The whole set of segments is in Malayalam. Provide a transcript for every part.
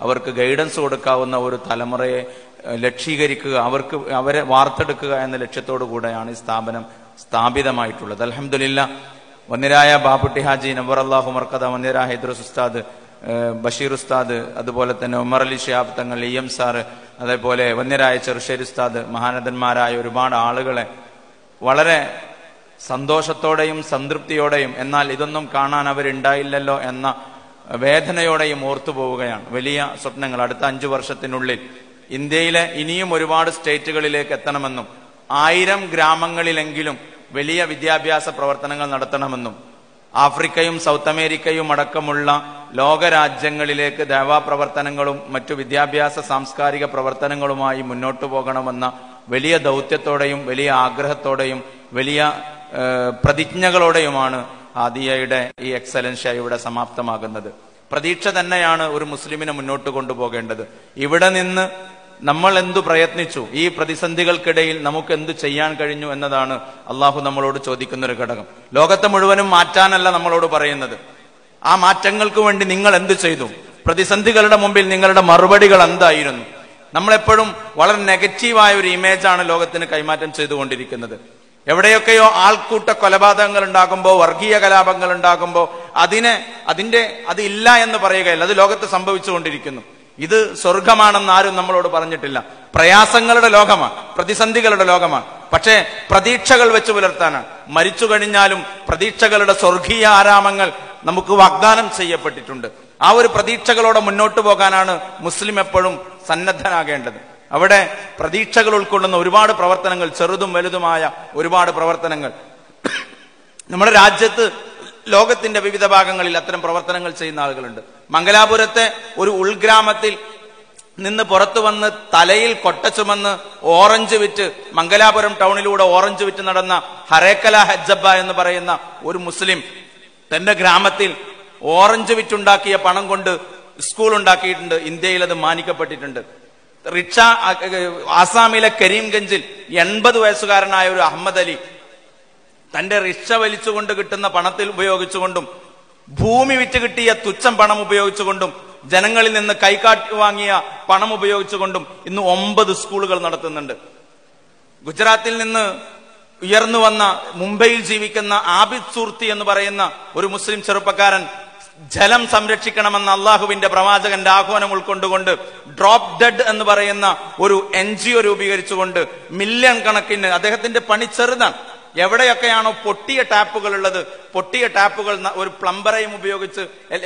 അവർക്ക് ഗൈഡൻസ് കൊടുക്കാവുന്ന ഒരു തലമുറയെ ലക്ഷീകരിക്കുക അവർക്ക് അവരെ വാർത്തെടുക്കുക എന്ന ലക്ഷ്യത്തോടു കൂടെയാണ് ഈ സ്ഥാപനം സ്ഥാപിതമായിട്ടുള്ളത്. അലഹമില്ല വന്നിരായ ബാബുട്ടി ഹാജി നബർ അള്ളാഹു മർക്കഥ വന്നിര ഹൈദ്രസ് ഉസ്താദ് ബഷീർ ഉസ്താദ് അതുപോലെ തന്നെ ഉമർ അലി ഷിയാബ് തങ്ങൾ ഇ എം സാറ് അതേപോലെ വന്യരായ ചെറുശ്ശേരി ഉസ്താദ് മഹാനന്ദന്മാരായ ഒരുപാട് ആളുകളെ വളരെ സന്തോഷത്തോടെയും സംതൃപ്തിയോടെയും എന്നാൽ ഇതൊന്നും കാണാൻ അവരുണ്ടായില്ലല്ലോ എന്ന വേദനയോടെയും ഓർത്തു പോവുകയാണ്. വലിയ സ്വപ്നങ്ങൾ. അടുത്ത അഞ്ചു വർഷത്തിനുള്ളിൽ ഇന്ത്യയിലെ ഇനിയും ഒരുപാട് സ്റ്റേറ്റുകളിലേക്ക് എത്തണമെന്നും ആയിരം ഗ്രാമങ്ങളിലെങ്കിലും വലിയ വിദ്യാഭ്യാസ പ്രവർത്തനങ്ങൾ നടത്തണമെന്നും ആഫ്രിക്കയും സൗത്ത് അമേരിക്കയും അടക്കമുള്ള ലോകരാജ്യങ്ങളിലേക്ക് ദേവാ പ്രവർത്തനങ്ങളും മറ്റു വിദ്യാഭ്യാസ സാംസ്കാരിക പ്രവർത്തനങ്ങളുമായി മുന്നോട്ടു പോകണമെന്ന വലിയ ദൗത്യത്തോടെയും വലിയ ആഗ്രഹത്തോടെയും വലിയ പ്രതിജ്ഞകളോടെയുമാണ് ആദിയയുടെ ഈ എക്സലൻഷ്യ ഇവിടെ സമാപ്തമാകുന്നത്. പ്രതീക്ഷ തന്നെയാണ് ഒരു മുസ്ലിമിനെ മുന്നോട്ട് കൊണ്ടുപോകേണ്ടത്. ഇവിടെ നിന്ന് നമ്മൾ എന്തു പ്രയത്നിച്ചു? ഈ പ്രതിസന്ധികൾക്കിടയിൽ നമുക്ക് എന്തു ചെയ്യാൻ കഴിഞ്ഞു എന്നതാണ് അള്ളാഹു നമ്മളോട് ചോദിക്കുന്ന ഒരു ഘടകം. ലോകത്തെ മുഴുവനും മാറ്റാനല്ല നമ്മളോട് പറയുന്നത്. ആ മാറ്റങ്ങൾക്ക് വേണ്ടി നിങ്ങൾ എന്തു ചെയ്തു? പ്രതിസന്ധികളുടെ മുമ്പിൽ നിങ്ങളുടെ മറുപടികൾ എന്തായിരുന്നു? നമ്മളെപ്പോഴും വളരെ നെഗറ്റീവായ ഒരു ഇമേജാണ് ലോകത്തിന് കൈമാറ്റം ചെയ്തുകൊണ്ടിരിക്കുന്നത്. എവിടെയൊക്കെയോ ആൾക്കൂട്ട കൊലപാതകങ്ങൾ ഉണ്ടാകുമ്പോൾ വർഗീയ കലാപങ്ങൾ ഉണ്ടാകുമ്പോൾ അതിനെ അതിന്റെ അത് ഇല്ല എന്ന് പറയുകയല്ല. അത് ലോകത്ത് സംഭവിച്ചുകൊണ്ടിരിക്കുന്നു. ഇത് സ്വർഗമാണെന്ന് ആരും നമ്മളോട് പറഞ്ഞിട്ടില്ല. പ്രയാസങ്ങളുടെ ലോകമാണ്. പ്രതിസന്ധികളുടെ ലോകമാണ്. പക്ഷേ പ്രതീക്ഷകൾ വെച്ച് പുലർത്താനാണ്. മരിച്ചു കഴിഞ്ഞാലും പ്രതീക്ഷകളുടെ സ്വർഗീയ ആരാമങ്ങൾ നമുക്ക് വാഗ്ദാനം ചെയ്യപ്പെട്ടിട്ടുണ്ട്. ആ ഒരു പ്രതീക്ഷകളോടെ മുന്നോട്ട് പോകാനാണ് മുസ്ലിം എപ്പോഴും സന്നദ്ധനാകേണ്ടത്. അവിടെ പ്രതീക്ഷകൾ ഉൾക്കൊള്ളുന്ന ഒരുപാട് പ്രവർത്തനങ്ങൾ ചെറുതും വലുതുമായ ഒരുപാട് പ്രവർത്തനങ്ങൾ. നമ്മുടെ രാജ്യത്ത് ലോകത്തിന്റെ വിവിധ ഭാഗങ്ങളിൽ അത്തരം പ്രവർത്തനങ്ങൾ ചെയ്യുന്ന ആളുകളുണ്ട്. മംഗലാപുരത്തെ ഒരു ഉൾഗ്രാമത്തിൽ നിന്ന് പുറത്തു വന്ന് തലയിൽ കൊട്ട ചുമന്ന് ഓറഞ്ച് വിറ്റ് മംഗലാപുരം ടൗണിലൂടെ ഓറഞ്ച് വിറ്റ് നടന്ന ഹരേക്കല ഹജ്ജബ എന്ന് പറയുന്ന ഒരു മുസ്ലിം തന്റെ ഗ്രാമത്തിൽ ഓറഞ്ച് വിറ്റുണ്ടാക്കിയ പണം കൊണ്ട് സ്കൂൾ ഉണ്ടാക്കിയിട്ടുണ്ട്. ഇന്ത്യയിൽ അത് മാനിക്കപ്പെട്ടിട്ടുണ്ട്. റിക്ഷ ആസാമിലെ കരീംഗഞ്ചിൽ എൺപത് വയസ്സുകാരനായ ഒരു അഹമ്മദ് അലി തന്റെ റിക്ഷ വലിച്ചുകൊണ്ട് കിട്ടുന്ന പണത്തിൽ ഉപയോഗിച്ചുകൊണ്ടും ഭൂമി വിറ്റ് കിട്ടിയ തുച്ഛം പണം ഉപയോഗിച്ചുകൊണ്ടും ജനങ്ങളിൽ നിന്ന് കൈകാട്ടി വാങ്ങിയ പണം ഉപയോഗിച്ചുകൊണ്ടും ഇന്ന് ഒമ്പത് സ്കൂളുകൾ നടത്തുന്നുണ്ട്. ഗുജറാത്തിൽ നിന്ന് ഉയർന്നു വന്ന മുംബൈയിൽ ജീവിക്കുന്ന ആബിദ് സൂർത്തി എന്ന് പറയുന്ന ഒരു മുസ്ലിം ചെറുപ്പക്കാരൻ ജലം സംരക്ഷിക്കണമെന്ന അള്ളാഹുവിന്റെ പ്രവാചകന്റെ ആഹ്വാനം ഉൾക്കൊണ്ടുകൊണ്ട് ഡ്രോപ്പ് ഡെഡ് എന്ന് പറയുന്ന ഒരു എൻ ജി ഒ രൂപീകരിച്ചുകൊണ്ട് മില്യൺ കണക്കിന് അദ്ദേഹത്തിന്റെ പണി ചെറുതാണ്. എവിടെയൊക്കെയാണോ പൊട്ടിയ ടാപ്പുകൾ ഉള്ളത് പൊട്ടിയ ടാപ്പുകൾ ഒരു പ്ലംബറേയും ഉപയോഗിച്ച്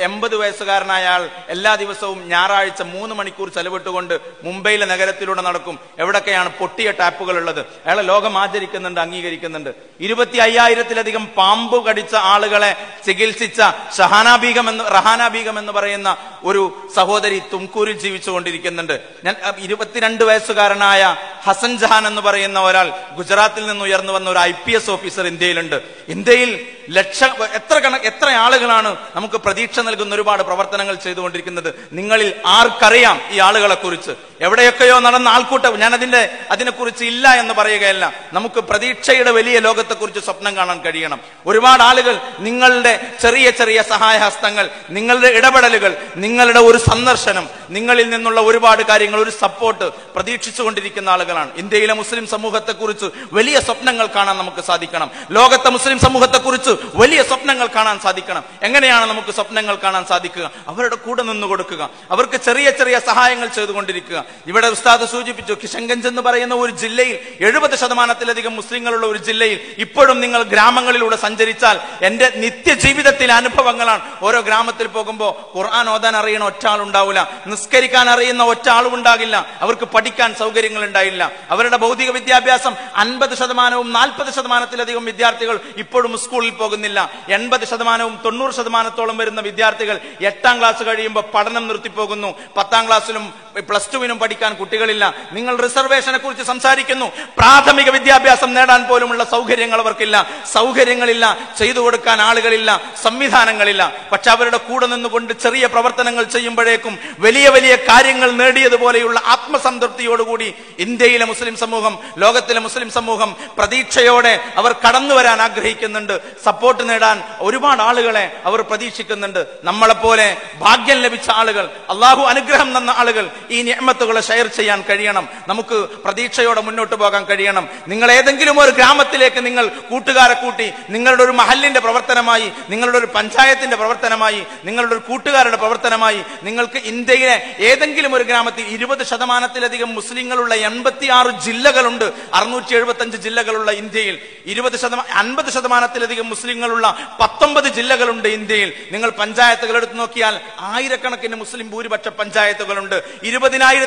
എൺപത് വയസ്സുകാരനായ ആൾ എല്ലാ ദിവസവും ഞായറാഴ്ച മൂന്ന് മണിക്കൂർ ചെലവിട്ടുകൊണ്ട് മുംബൈയിലെ നഗരത്തിലൂടെ നടക്കും. എവിടൊക്കെയാണ് പൊട്ടിയ ടാപ്പുകൾ ഉള്ളത്? അയാളെ ലോകം ആചരിക്കുന്നുണ്ട് അംഗീകരിക്കുന്നുണ്ട്. ഇരുപത്തി അയ്യായിരത്തിലധികം പാമ്പ് കടിച്ച ആളുകളെ ചികിത്സിച്ച ഷഹാനാബീഗം എന്ന് റഹാനാബീഗം എന്ന് പറയുന്ന ഒരു സഹോദരി തുംകൂരിൽ ജീവിച്ചുകൊണ്ടിരിക്കുന്നുണ്ട്. ഞാൻ ഇരുപത്തിരണ്ട് വയസ്സുകാരനായ ഹസൻ ജഹാൻ എന്ന് പറയുന്ന ഒരാൾ ഗുജറാത്തിൽ നിന്ന് ഉയർന്നു വന്ന ഒരു ഐ ഓഫീസർ ഇന്ത്യയിലുണ്ട്. ഇന്ത്യയിൽ ലക്ഷ എത്ര കണ എത്ര ആളുകളാണ് നമുക്ക് പ്രതീക്ഷ നൽകുന്ന ഒരുപാട് പ്രവർത്തനങ്ങൾ ചെയ്തുകൊണ്ടിരിക്കുന്നത്? നിങ്ങളിൽ ആർക്കറിയാം ഈ ആളുകളെ കുറിച്ച് എവിടെയൊക്കെയോ നടന്ന ആൾക്കൂട്ടം. ഞാൻ അതിന്റെ അതിനെക്കുറിച്ച് ഇല്ല എന്ന് പറയുകയല്ല. നമുക്ക് പ്രതീക്ഷയുടെ വലിയ ലോകത്തെക്കുറിച്ച് സ്വപ്നം കാണാൻ കഴിയണം. ഒരുപാട് ആളുകൾ നിങ്ങളുടെ ചെറിയ ചെറിയ സഹായഹസ്തങ്ങൾ നിങ്ങളുടെ ഇടപെടലുകൾ നിങ്ങളുടെ ഒരു സന്ദർശനം നിങ്ങളിൽ നിന്നുള്ള ഒരുപാട് കാര്യങ്ങൾ ഒരു സപ്പോർട്ട് പ്രതീക്ഷിച്ചുകൊണ്ടിരിക്കുന്ന ആളുകളാണ്. ഇന്ത്യയിലെ മുസ്ലിം സമൂഹത്തെക്കുറിച്ച് വലിയ സ്വപ്നങ്ങൾ കാണാൻ നമുക്ക് സാധിക്കണം. ലോകത്തെ മുസ്ലിം സമൂഹത്തെക്കുറിച്ച് വലിയ സ്വപ്നങ്ങൾ കാണാൻ സാധിക്കണം. എങ്ങനെയാണ് നമുക്ക് സ്വപ്നങ്ങൾ കാണാൻ സാധിക്കുക? അവരുടെ കൂടെ നിന്ന് കൊടുക്കുക അവർക്ക് ചെറിയ ചെറിയ സഹായങ്ങൾ ചെയ്തുകൊണ്ടിരിക്കുക. ഇവിടെ ഉസ്താദ് സൂചിപ്പിച്ചു കിഷൻഗഞ്ച് എന്ന് പറയുന്ന ഒരു ജില്ലയിൽ എഴുപത് ശതമാനത്തിലധികം മുസ്ലിങ്ങളുള്ള ഒരു ജില്ലയിൽ ഇപ്പോഴും നിങ്ങൾ ഗ്രാമങ്ങളിലൂടെ സഞ്ചരിച്ചാൽ എന്റെ നിത്യജീവിതത്തിലെ അനുഭവങ്ങളാണ്. ഓരോ ഗ്രാമത്തിൽ പോകുമ്പോൾ ഖുർആൻ ഓതാൻ അറിയുന്ന ഒറ്റ ആളുണ്ടാവില്ല നിസ്കരിക്കാൻ അറിയുന്ന ഒറ്റാളും ഉണ്ടാകില്ല അവർക്ക് പഠിക്കാൻ സൗകര്യങ്ങൾ ഉണ്ടായില്ല. അവരുടെ ഭൗതിക വിദ്യാഭ്യാസം അൻപത് ശതമാനവും നാൽപ്പത് ശതമാനത്തിലധികം വിദ്യാർത്ഥികൾ ഇപ്പോഴും സ്കൂളിൽ പോകുന്നില്ല. എൺപത് ശതമാനവും തൊണ്ണൂറ് ശതമാനത്തോളം വരുന്ന വിദ്യാർത്ഥികൾ എട്ടാം ക്ലാസ് കഴിയുമ്പോൾ പഠനം നിർത്തിപ്പോകുന്നു. പത്താം ക്ലാസ്സിലും പ്ലസ് ടുവിനും പഠിക്കാൻ കുട്ടികളില്ല. നിങ്ങൾ റിസർവേഷനെ കുറിച്ച് സംസാരിക്കുന്നു. പ്രാഥമിക വിദ്യാഭ്യാസം നേടാൻ പോലുമുള്ള സൗകര്യങ്ങൾ അവർക്കില്ല. സൗകര്യങ്ങളില്ല ചെയ്തു കൊടുക്കാൻ ആളുകളില്ല സംവിധാനങ്ങളില്ല. പക്ഷെ അവരുടെ കൂടെ നിന്നുകൊണ്ട് ചെറിയ പ്രവർത്തനങ്ങൾ ചെയ്യുമ്പോഴേക്കും വലിയ വലിയ കാര്യങ്ങൾ നേടിയതുപോലെയുള്ള ആത്മസംതൃപ്തിയോടുകൂടി ഇന്ത്യയിലെ മുസ്ലിം സമൂഹം ലോകത്തിലെ മുസ്ലിം സമൂഹം പ്രതീക്ഷയോടെ അവർ കടന്നു വരാൻ ആഗ്രഹിക്കുന്നുണ്ട്. സപ്പോർട്ട് നേടാൻ ഒരുപാട് ആളുകളെ അവർ പ്രതീക്ഷിക്കുന്നുണ്ട്. നമ്മളെപ്പോലെ ഭാഗ്യം ലഭിച്ച ആളുകൾ അള്ളാഹു അനുഗ്രഹം തന്ന ആളുകൾ ഈ നിയമത്തുകളെ ഷെയർ ചെയ്യാൻ കഴിയണം. നമുക്ക് പ്രതീക്ഷയോടെ മുന്നോട്ട് പോകാൻ കഴിയണം. നിങ്ങൾ ഏതെങ്കിലും ഒരു ഗ്രാമത്തിലേക്ക് നിങ്ങൾ കൂട്ടുകാരെ കൂട്ടി നിങ്ങളുടെ ഒരു മഹലിന്റെ പ്രവർത്തനമായി നിങ്ങളുടെ ഒരു പഞ്ചായത്തിന്റെ പ്രവർത്തനമായി നിങ്ങളുടെ ഒരു കൂട്ടുകാരുടെ പ്രവർത്തനമായി നിങ്ങൾക്ക് ഇന്ത്യയിലെ ഏതെങ്കിലും ഒരു ഗ്രാമത്തിൽ ഇരുപത് ശതമാനത്തിലധികം മുസ്ലിങ്ങളുള്ള എൺപത്തിയാറ് ജില്ലകളുണ്ട്. അറുന്നൂറ്റി എഴുപത്തി അഞ്ച് ജില്ലകളുള്ള ഇന്ത്യയിൽ ഇരുപത് ശതമാനം അൻപത് ശതമാനത്തിലധികം മുസ്ലിങ്ങളുള്ള പത്തൊമ്പത് ജില്ലകളുണ്ട് ഇന്ത്യയിൽ. നിങ്ങൾ പഞ്ചായത്തുകൾ എടുത്തു നോക്കിയാൽ ആയിരക്കണക്കിന് മുസ്ലിം ഭൂരിപക്ഷ പഞ്ചായത്തുകളുണ്ട്.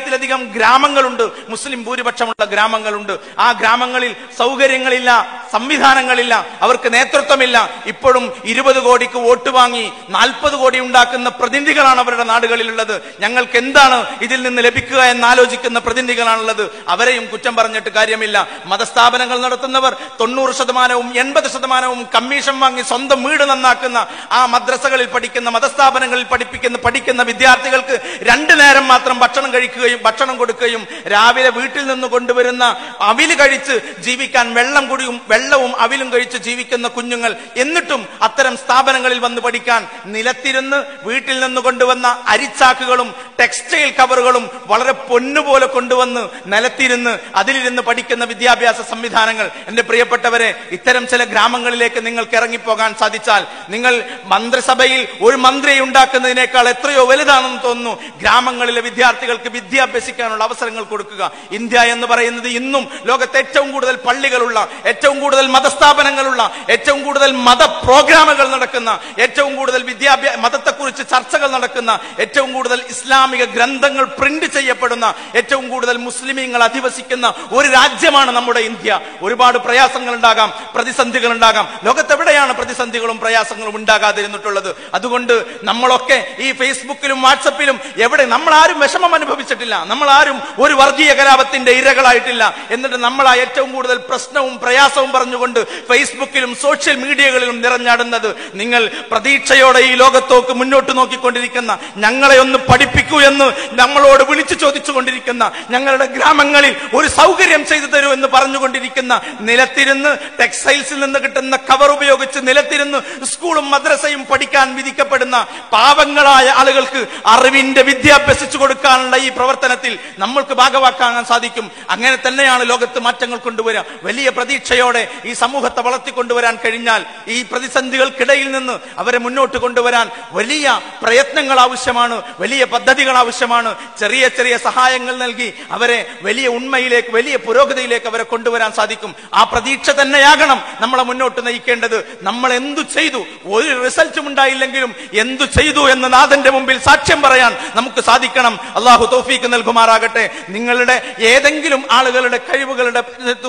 ഇരുപതിനായിരത്തിലധികം ഗ്രാമങ്ങളുണ്ട്. മുസ്ലിം ഭൂരിപക്ഷമുള്ള ഗ്രാമങ്ങളുണ്ട്. ആ ഗ്രാമങ്ങളിൽ സൗകര്യങ്ങളില്ല സംവിധാനങ്ങളില്ല അവർക്ക് നേതൃത്വമില്ല. ഇപ്പോഴും ഇരുപത് കോടിക്ക് വോട്ട് വാങ്ങി നാൽപ്പത് കോടി ഉണ്ടാക്കുന്ന പ്രതിനിധികളാണ് അവരുടെ നാടുകളിലുള്ളത്. ഞങ്ങൾക്ക് എന്താണ് ഇതിൽ നിന്ന് ലഭിക്കുക എന്ന് ആലോചിക്കുന്ന പ്രതിനിധികളാണുള്ളത്. അവരെയും കുറ്റം പറഞ്ഞിട്ട് കാര്യമില്ല. മതസ്ഥാപനങ്ങൾ നടത്തുന്നവർ തൊണ്ണൂറ് ശതമാനവും എൺപത് ശതമാനവും കമ്മീഷൻ വാങ്ങി സ്വന്തം വീട് നന്നാക്കുന്ന ആ മദ്രസകളിൽ പഠിക്കുന്ന മതസ്ഥാപനങ്ങളിൽ പഠിപ്പിക്കുന്ന പഠിക്കുന്ന വിദ്യാർത്ഥികൾക്ക് രണ്ടു നേരം മാത്രം ഭക്ഷണം കഴിക്കുകയും ഭക്ഷണം കൊടുക്കുകയും രാവിലെ വീട്ടിൽ നിന്ന് കൊണ്ടുവരുന്ന അവിൽ കഴിച്ച് ജീവിക്കാൻ വെള്ളം കുടിയും വെള്ളവും അവിലും കഴിച്ച് ജീവിക്കുന്ന കുഞ്ഞുങ്ങൾ എന്നിട്ടും അത്തരം സ്ഥാപനങ്ങളിൽ വന്ന് പഠിക്കാൻ നിലത്തിരുന്ന് വീട്ടിൽ നിന്ന് കൊണ്ടുവന്ന അരിച്ചാക്കുകളും ടെക്സ്റ്റൈൽ കവറുകളും വളരെ പൊന്നുപോലെ കൊണ്ടുവന്ന് നിലത്തിരുന്ന് അതിലിരുന്ന് പഠിക്കുന്ന വിദ്യാഭ്യാസ സംവിധാനങ്ങൾ. എന്റെ പ്രിയപ്പെട്ടവരെ ഇത്തരം ചില ഗ്രാമങ്ങളിലേക്ക് നിങ്ങൾക്ക് ഇറങ്ങിപ്പോകാൻ സാധിച്ചാൽ നിങ്ങൾ മന്ത്രിസഭയിൽ ഒരു മന്ത്രിയെ ഉണ്ടാക്കുന്നതിനേക്കാൾ എത്രയോ വലുതാണെന്ന് തോന്നുന്നു. ഗ്രാമങ്ങളിലെ വിദ്യാർത്ഥികൾക്ക് വിദ്യ അഭ്യസിക്കാനുള്ള അവസരങ്ങൾ കൊടുക്കുക. ഇന്ത്യ എന്ന് പറയുന്നത് ഇന്നും ലോകത്തെ ഏറ്റവും കൂടുതൽ പള്ളികളുള്ള ഏറ്റവും കൂടുതൽ മതസ്ഥാപനങ്ങളുള്ള ഏറ്റവും കൂടുതൽ മത പ്രോഗ്രാമുകൾ നടക്കുന്ന ഏറ്റവും കൂടുതൽ വിദ്യാഭ്യാസ മതത്തെക്കുറിച്ച് ചർച്ചകൾ നടക്കുന്ന ഏറ്റവും കൂടുതൽ ഇസ്ലാമിക ഗ്രന്ഥങ്ങൾ പ്രിന്റ് ചെയ്യപ്പെടുന്ന ഏറ്റവും കൂടുതൽ മുസ്ലിമീങ്ങൾ അധിവസിക്കുന്ന ഒരു രാജ്യമാണ് നമ്മുടെ ഇന്ത്യ. ഒരുപാട് പ്രയാസങ്ങൾ ഉണ്ടാകാം പ്രതിസന്ധികൾ ഉണ്ടാകാം ലോകത്തെവിടെയാണ് പ്രതിസന്ധികളും പ്രയാസങ്ങളും ഉണ്ടാകാതിരുന്നിട്ടുള്ളത്? അതുകൊണ്ട് നമ്മളൊക്കെ ഈ ഫേസ്ബുക്കിലും വാട്സപ്പിലും എവിടെ നമ്മൾ ആരും വിഷമം അനുഭവിച്ചിട്ടില്ല നമ്മൾ ആരും ഒരു വർഗീയ കലാപത്തിന്റെ ഇരകളായിട്ടില്ല. എന്നിട്ട് നമ്മൾ ആ ഏറ്റവും കൂടുതൽ പ്രശ്നവും പ്രയാസവും പറഞ്ഞുകൊണ്ട് ഫേസ്ബുക്കിലും സോഷ്യൽ മീഡിയകളിലും നിറഞ്ഞാടുന്നത് നിങ്ങൾ പ്രതീക്ഷയോടെ ഈ ലോകത്തോക്ക് മുന്നോട്ട് നോക്കിക്കൊണ്ടിരിക്കുന്ന ഞങ്ങളെ ഒന്ന് പഠിപ്പിക്കൂ എന്ന് നമ്മളോട് വിളിച്ചു ചോദിച്ചുകൊണ്ടിരിക്കുന്ന ഞങ്ങളുടെ ഗ്രാമങ്ങളിൽ ഒരു സൗകര്യം ചെയ്തു തരൂ എന്ന് പറഞ്ഞുകൊണ്ടിരിക്കുന്ന നിലത്തിരുന്ന് ടെക്സ്റ്റൈൽസിൽ നിന്ന് കിട്ടുന്ന കവർ ഉപയോഗിച്ച് നിലത്തിരുന്ന് സ്കൂളും മദ്രസയും പഠിക്കാൻ വിധിക്കപ്പെടുന്ന പാവങ്ങളായ ആളുകൾക്ക് അറിവിന്റെ വിദ്യ അഭ്യസിച്ചു കൊടുക്കാനുള്ള ഈ പ്രവർത്തനത്തിൽ നമ്മൾക്ക് ഭാഗവാക്കാകാൻ സാധിക്കും. അങ്ങനെ തന്നെയാണ് ലോകത്ത് മാറ്റങ്ങൾ കൊണ്ടുവരിക. വലിയ പ്രതീക്ഷയോടെ ഈ സമൂഹത്തെ വളർത്തിക്കൊണ്ടുവരാൻ കഴിഞ്ഞാൽ ഈ പ്രതിസന്ധികൾക്കിടയിൽ നിന്ന് അവരെ മുന്നോട്ട് കൊണ്ടുവരാൻ വലിയ പ്രയത്നങ്ങൾ ആവശ്യമാണ് വലിയ പദ്ധതികൾ ആവശ്യമാണ്. ചെറിയ ചെറിയ സഹായങ്ങൾ നൽകി അവരെ വലിയ ഉണ്മയിലേക്ക് വലിയ പുരോഗതിയിലേക്ക് അവരെ കൊണ്ടുവരാൻ സാധിക്കും. ആ പ്രതീക്ഷ തന്നെയാകണം നമ്മളെ മുന്നോട്ട് നയിക്കേണ്ടത്. നമ്മൾ എന്തു ചെയ്തു? ഒരു റിസൾട്ടും ഉണ്ടായില്ലെങ്കിലും എന്തു ചെയ്തു എന്ന് നാഥന്റെ മുമ്പിൽ സാക്ഷ്യം പറയാൻ നമുക്ക് സാധിക്കണം. അള്ളാഹു തോഫീക്ക് നൽകുമാറാകട്ടെ. നിങ്ങളുടെ ഏതെങ്കിലും ആളുകളുടെ കഴിവുകളുടെ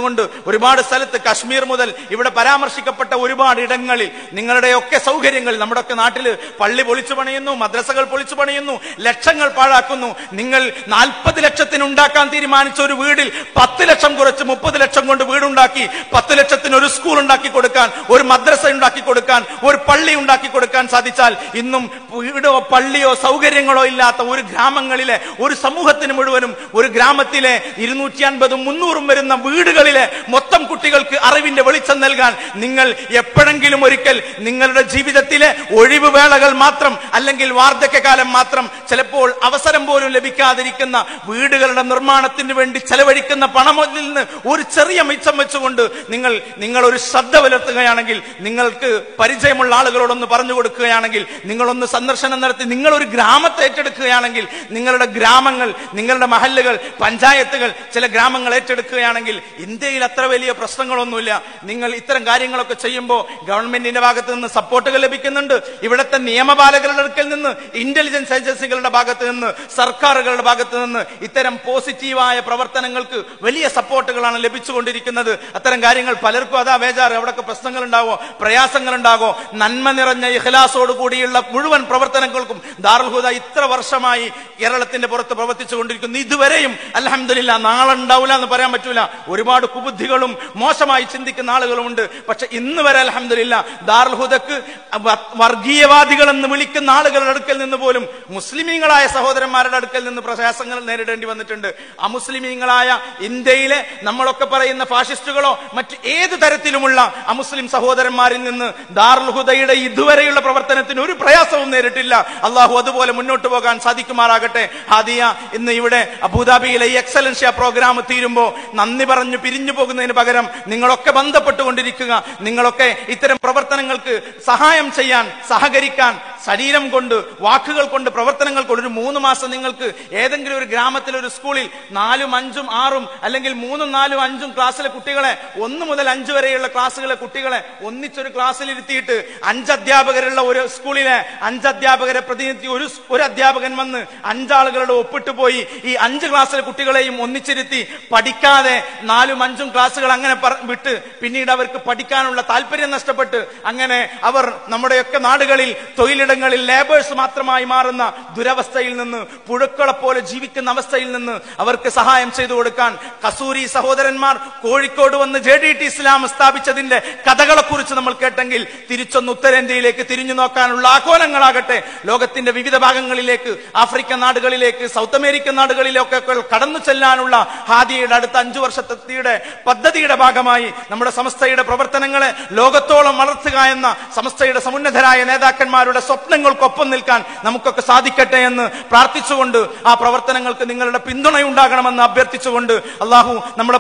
കൊണ്ട് ഒരുപാട് സ്ഥലത്ത് കശ്മീർ മുതൽ ഇവിടെ പരാമർശിക്കപ്പെട്ട ഒരുപാട് ഇടങ്ങളിൽ നിങ്ങളുടെയൊക്കെ സൗകര്യങ്ങൾ നമ്മുടെ ഒക്കെ നാട്ടിൽ പള്ളി പൊളിച്ചു പണിയുന്നു മദ്രസകൾ പൊളിച്ചു പണിയുന്നു ലക്ഷങ്ങൾ പാഴാക്കുന്നു. നിങ്ങൾ നാൽപ്പത് ലക്ഷത്തിന് ഉണ്ടാക്കാൻ തീരുമാനിച്ച ഒരു വീടിൽ പത്ത് ലക്ഷം കുറച്ച് മുപ്പത് ലക്ഷം കൊണ്ട് വീടുണ്ടാക്കി പത്ത് ലക്ഷത്തിന് ഒരു സ്കൂൾ ഉണ്ടാക്കി കൊടുക്കാൻ ഒരു മദ്രസ ഉണ്ടാക്കി കൊടുക്കാൻ ഒരു പള്ളി ഉണ്ടാക്കി കൊടുക്കാൻ സാധിച്ചാൽ ഇന്നും വീടോ പള്ളിയോ സൗകര്യങ്ങളോ ഇല്ലാത്ത ഒരു ഗ്രാമങ്ങളിലെ ഒരു സമൂഹത്തിന് മുഴുവനും ഒരു ഗ്രാമത്തിലെ ഇരുന്നൂറ്റി അൻപതും മുന്നൂറും വരുന്ന വീടുകളിലെ മൊത്തം കുട്ടികൾക്ക് അറിവിന്റെ വെളിച്ചം നൽകാൻ നിങ്ങൾ എപ്പോഴെങ്കിലും ഒരിക്കൽ നിങ്ങളുടെ ജീവിതത്തിലെ ഒഴിവ് വേളകൾ മാത്രം അല്ലെങ്കിൽ വാർദ്ധക്യകാലം മാത്രം ചിലപ്പോൾ അവസരം പോലും ലഭിക്കാതിരിക്കുന്ന വീടുകളുടെ നിർമ്മാണത്തിന് വേണ്ടി ചെലവഴിക്കുന്ന പണമിൽ നിന്ന് ഒരു ചെറിയ മിച്ചം വെച്ചുകൊണ്ട് നിങ്ങൾ നിങ്ങൾ ഒരു ശ്രദ്ധ പുലർത്തുകയാണെങ്കിൽ നിങ്ങൾക്ക് പരിചയമുള്ള ആളുകളോടൊന്ന് പറഞ്ഞു കൊടുക്കുകയാണെങ്കിൽ നിങ്ങളൊന്ന് സന്ദർശനം നടത്തി നിങ്ങൾ ഒരു ഗ്രാമത്തെ ഏറ്റെടുക്കുകയാണെങ്കിൽ നിങ്ങളുടെ ഗ്രാമങ്ങൾ നിങ്ങളുടെ മഹല്ലുകൾ പഞ്ചായത്തുകൾ ചില ഗ്രാമങ്ങൾ ഏറ്റെടുക്കുകയാണെങ്കിൽ ഇന്ത്യയിൽ അത്ര വലിയ പ്രശ്നങ്ങളൊന്നുമില്ല. നിങ്ങൾ ഇത്തരം കാര്യങ്ങളൊക്കെ ചെയ്യുമ്പോൾ ഗവൺമെന്റിന്റെ ഭാഗത്ത് നിന്ന് സപ്പോർട്ടുകൾ ലഭിക്കുന്നുണ്ട്. ഇവിടുത്തെ നിയമപാലകരുടെ അടുക്കൽ നിന്ന് ഇന്റലിജൻസ് ഏജൻസികളുടെ ഭാഗത്ത് നിന്ന് സർക്കാരുകളുടെ ഭാഗത്ത് നിന്ന് ഇത്തരം പോസിറ്റീവായ പ്രവർത്തനങ്ങൾക്ക് വലിയ സപ്പോർട്ടുകളാണ് ലഭിച്ചുകൊണ്ടിരിക്കുന്നത്. അത്തരം കാര്യങ്ങൾ പലർക്കും അതാ വേജാറ് അവിടെയൊക്കെ പ്രശ്നങ്ങൾ ഉണ്ടാവോ പ്രയാസങ്ങൾ ഉണ്ടാകോ നന്മ നിറഞ്ഞ ഇഖലാസോട് കൂടിയുള്ള മുഴുവൻ പ്രവർത്തനങ്ങൾക്കും ദാറുൽ ഹുദ ഇത്ര വർഷമായി കേരളത്തിന്റെ പുറത്ത് പ്രവർത്തിച്ചുകൊണ്ടിരിക്കുന്നു ഇതുവരെയും അലഹമില്ല നാളെ ഉണ്ടാവില്ല എന്ന് പറയാൻ പറ്റൂല. ഒരുപാട് കുബുദ്ധികളും മോശമായി ചിന്തിക്കുന്ന ആളുകളുമുണ്ട്. പക്ഷെ ഇന്ന് വരെ അലഹമില്ല ദാർഹുദക്ക് വർഗീയവാദികൾ എന്ന് വിളിക്കുന്ന ആളുകളുടെ അടുക്കൽ നിന്ന് പോലും മുസ്ലിമീങ്ങളായ സഹോദരന്മാരുടെ അടുക്കൽ നിന്ന് പ്രയാസങ്ങൾ നേരിടേണ്ടി വന്നിട്ടുണ്ട്. അമുസ്ലിമീങ്ങളായ ഇന്ത്യയിലെ നമ്മളൊക്കെ പറയുന്ന ഫാഷിസ്റ്റുകളോ മറ്റ് ഏത് തരത്തിലുമുള്ള അമുസ്ലിം സഹോദരന്മാരിൽ നിന്ന് ദാർഹുദയുടെ ഇതുവരെയുള്ള പ്രവർത്തനത്തിന് ഒരു പ്രയാസവും നേരിട്ടില്ല. അള്ളാഹു അതുപോലെ മുന്നോട്ട് പോകാൻ സാധിക്കുമാറാകട്ടെ. ഹാദിയ ഇന്ന് ഇവിടെ അബുദാബിയിലെ ഈ എക്സലൻഷ്യ പ്രോഗ്രാം തീരുമ്പോ നന്ദി പറഞ്ഞു പിരിഞ്ഞു പോകുന്നതിന് പകരം നിങ്ങളൊക്കെ ബന്ധപ്പെട്ടുകൊണ്ടിരിക്കുക. നിങ്ങളൊക്കെ ഇത്തരം പ്രവർത്തനങ്ങൾക്ക് സഹായം ചെയ്യാൻ സഹകരിക്കാൻ ശരീരം കൊണ്ട് വാക്കുകൾ കൊണ്ട് പ്രവർത്തനങ്ങൾ കൊണ്ട് ഒരു മൂന്ന് മാസം നിങ്ങൾക്ക് ഏതെങ്കിലും ഒരു ഗ്രാമത്തിൽ ഒരു സ്കൂളിൽ നാലും അഞ്ചും ആറും അല്ലെങ്കിൽ മൂന്നും നാലും അഞ്ചും ക്ലാസ്സിലെ കുട്ടികളെ ഒന്ന് മുതൽ അഞ്ച് വരെയുള്ള ക്ലാസ്സുകളിലെ കുട്ടികളെ ഒന്നിച്ചൊരു ക്ലാസ്സിൽ ഇരുത്തിയിട്ട് അഞ്ച് അധ്യാപകരുള്ള ഒരു സ്കൂളിലെ അഞ്ച് അധ്യാപകരെ പ്രതിനിധി ഒരു ഒരു അധ്യാപകൻ വന്ന് അഞ്ചാളുകളുടെ ഒപ്പിട്ട് പോയി ഈ അഞ്ച് ക്ലാസ്സിലെ കുട്ടികളെയും ഒന്നിച്ചിരുത്തി പഠിക്കാതെ നാലും അഞ്ചും ക്ലാസ്സുകൾ അങ്ങനെ വിട്ട് പിന്നീട് അവർക്ക് പഠിക്കാനുള്ള താല്പര്യം നഷ്ടപ്പെട്ട് അങ്ങനെ അവർ നമ്മുടെയൊക്കെ നാടുകളിൽ തൊഴിലിടങ്ങളിൽ ലേബേഴ്സ് മാത്രമായി മാറുന്ന ദുരവസ്ഥയിൽ നിന്ന് പുഴുക്കളെ പോലെ ജീവിക്കുന്ന അവസ്ഥയിൽ നിന്ന് അവർക്ക് സഹായം ചെയ്തു കൊടുക്കാൻ കസൂരി സഹോദരന്മാർ കോഴിക്കോട് വന്ന് ജെ ഡി ടി ഇസ്ലാം സ്ഥാപിച്ചതിന്റെ കഥകളെ കുറിച്ച് നമ്മൾ കേട്ടെങ്കിൽ തിരിച്ചൊന്ന് ഉത്തരേന്ത്യയിലേക്ക് തിരിഞ്ഞു നോക്കാനുള്ള ആഹ്വാനങ്ങളാകട്ടെ. ലോകത്തിന്റെ വിവിധ ഭാഗങ്ങളിലേക്ക് ആഫ്രിക്കൻ നാടുകളിലേക്ക് സൗത്ത് അമേരിക്കൻ നാടുകളിലൊക്കെ കടന്നു ചെല്ലാനുള്ള ഹാദിയുടെ അടുത്ത അഞ്ചു വർഷത്തെ പദ്ധതിയുടെ ഭാഗമായി നമ്മുടെ സംസ്ഥയുടെ പ്രവർത്തനങ്ങളെ ലോകത്തോളം വളർത്തുക എന്ന സംസ്ഥയുടെ സമുന്നതരായ നേതാക്കന്മാരുടെ സ്വപ്നങ്ങൾക്കൊപ്പം നിൽക്കാൻ നമുക്കൊക്കെ സാധിക്കട്ടെ എന്ന് പ്രാർത്ഥിച്ചുകൊണ്ട് ആ പ്രവർത്തനങ്ങൾക്ക് നിങ്ങളുടെ പിന്തുണയുണ്ടാകണമെന്ന് അഭ്യർത്ഥിച്ചുകൊണ്ട് അള്ളാഹു നമ്മുടെ